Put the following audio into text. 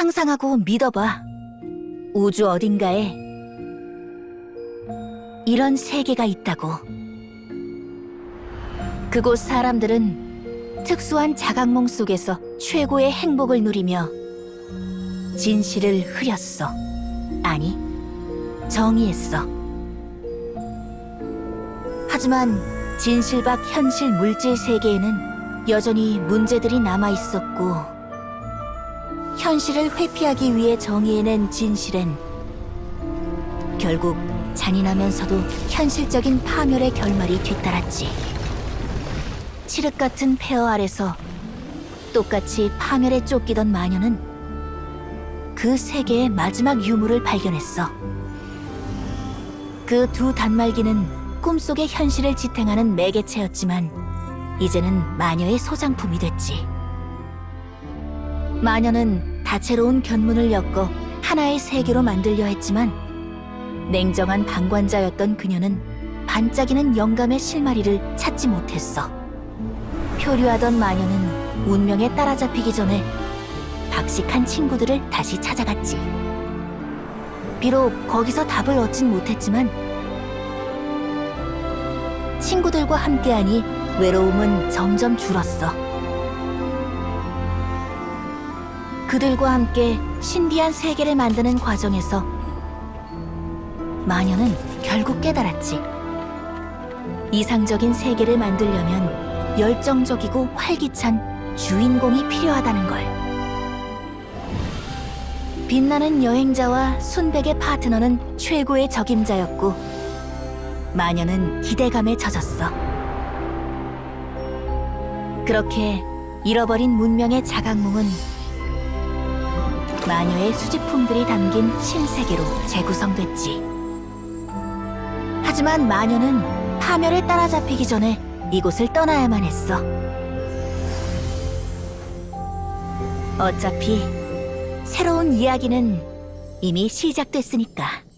상상하고 믿어봐. 우주 어딘가에 이런 세계가 있다고. 그곳 사람들은 특수한 자각몽 속에서 최고의 행복을 누리며 진실을 흐렸어. 아니, 정의했어. 하지만 진실 밖 현실 물질 세계에는 여전히 문제들이 남아 있었고, 현실을 회피하기 위해 정의해낸 진실엔 결국 잔인하면서도 현실적인 파멸의 결말이 뒤따랐지. 칠흑 같은 폐허 아래서 똑같이 파멸에 쫓기던 마녀는 그 세계의 마지막 유물을 발견했어. 그 두 단말기는 꿈속의 현실을 지탱하는 매개체였지만 이제는 마녀의 소장품이 됐지. 마녀는 다채로운 견문을 엮어 하나의 세계로 만들려 했지만 냉정한 방관자였던 그녀는 반짝이는 영감의 실마리를 찾지 못했어. 표류하던 마녀는 운명에 따라잡히기 전에 박식한 친구들을 다시 찾아갔지. 비록 거기서 답을 얻진 못했지만 친구들과 함께하니 외로움은 점점 줄었어. 그들과 함께 신비한 세계를 만드는 과정에서 마녀는 결국 깨달았지. 이상적인 세계를 만들려면 열정적이고 활기찬 주인공이 필요하다는 걸. 빛나는 여행자와 순백의 파트너는 최고의 적임자였고, 마녀는 기대감에 젖었어. 그렇게 잃어버린 문명의 자각몽은 마녀의 수집품들이 담긴 신세계로 재구성됐지. 하지만 마녀는 파멸에 따라잡히기 전에 이곳을 떠나야만 했어. 어차피 새로운 이야기는 이미 시작됐으니까.